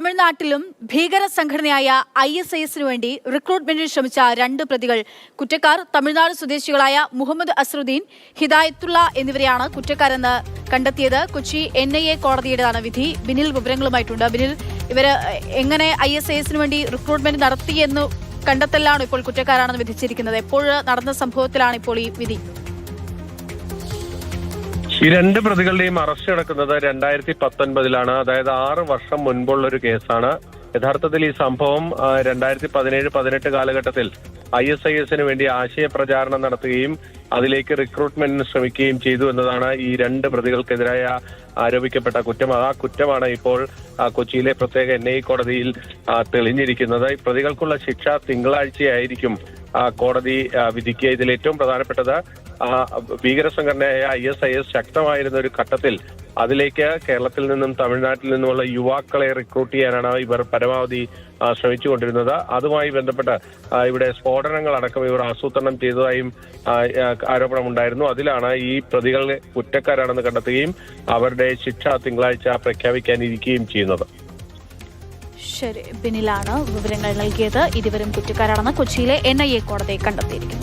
തമിഴ്നാട്ടിലും ഭീകര സംഘടനയായ ഐ എസ് ഐ എസിനു വേണ്ടി റിക്രൂട്ട്മെന്റിന് ശ്രമിച്ച രണ്ട് പ്രതികൾ കുറ്റക്കാർ. തമിഴ്നാട് സ്വദേശികളായ മുഹമ്മദ് അസറുദ്ദീൻ ഹിദായത്തുള്ള എന്നിവരെയാണ് കുറ്റക്കാരെന്ന് കണ്ടെത്തിയത്. കൊച്ചി എൻ ഐ എ കോടതിയുടേതാണ് വിധി. ബിനിൽ വിവരങ്ങളുമായിട്ടുണ്ട്. ബിനിൽ ഇവർ എങ്ങനെ ഐ എസ് ഐ എസിനു വേണ്ടി റിക്രൂട്ട്മെന്റ് നടത്തിയെന്ന് കണ്ടെത്തലാണ് ഇപ്പോൾ കുറ്റക്കാരാണെന്ന് വിധിച്ചിരിക്കുന്നത്. എപ്പോൾ നടന്ന സംഭവത്തിലാണ് ഇപ്പോൾ ഈ വിധി? ഈ രണ്ട് പ്രതികളുടെയും അറസ്റ്റ് നടക്കുന്നത് രണ്ടായിരത്തി പത്തൊൻപതിലാണ് അതായത് ആറ് വർഷം മുൻപുള്ള ഒരു കേസാണ്. യഥാർത്ഥത്തിൽ ഈ സംഭവം രണ്ടായിരത്തി പതിനേഴ് പതിനെട്ട് കാലഘട്ടത്തിൽ ഐ എസ് ഐ എസിന് വേണ്ടി ആശയ പ്രചാരണം നടത്തുകയും അതിലേക്ക് റിക്രൂട്ട്മെന്റിന് ശ്രമിക്കുകയും ചെയ്തു എന്നതാണ് ഈ രണ്ട് പ്രതികൾക്കെതിരായ ആരോപിക്കപ്പെട്ട കുറ്റം. ആ കുറ്റമാണ് ഇപ്പോൾ കൊച്ചിയിലെ പ്രത്യേക എൻ ഐ കോടതിയിൽ തെളിഞ്ഞിരിക്കുന്നത്. പ്രതികൾക്കുള്ള ശിക്ഷ തിങ്കളാഴ്ചയായിരിക്കും കോടതി വിധിക്കുക. ഇതിൽ ഏറ്റവും പ്രധാനപ്പെട്ടത് ഭീകര സംഘടനയായ ഐ എസ് ഐ എസ് ശക്തമായിരുന്ന ഒരു ഘട്ടത്തിൽ അതിലേക്ക് കേരളത്തിൽ നിന്നും തമിഴ്നാട്ടിൽ നിന്നുമുള്ള യുവാക്കളെ റിക്രൂട്ട് ചെയ്യാനാണ് ഇവർ പരമാവധി ശ്രമിച്ചുകൊണ്ടിരുന്നത്. അതുമായി ബന്ധപ്പെട്ട് ഇവിടെ സ്ഫോടനങ്ങൾ അടക്കം ഇവർ ആസൂത്രണം ചെയ്തതായും ആരോപണമുണ്ടായിരുന്നു. അതിലാണ് ഈ പ്രതികളെ കുറ്റക്കാരാണെന്ന് കണ്ടെത്തുകയും അവരുടെ ശിക്ഷ തിങ്കളാഴ്ച പ്രഖ്യാപിക്കാനിരിക്കുകയും ചെയ്യുന്നത്. ശരി. ബിനിലാണ് വിവരങ്ങൾ നൽകിയത്. ഇരുവരും കുറ്റക്കാരാണെന്ന് കൊച്ചിയിലെ എൻ ഐ എ കോടതി കണ്ടെത്തിയിരിക്കുന്നത്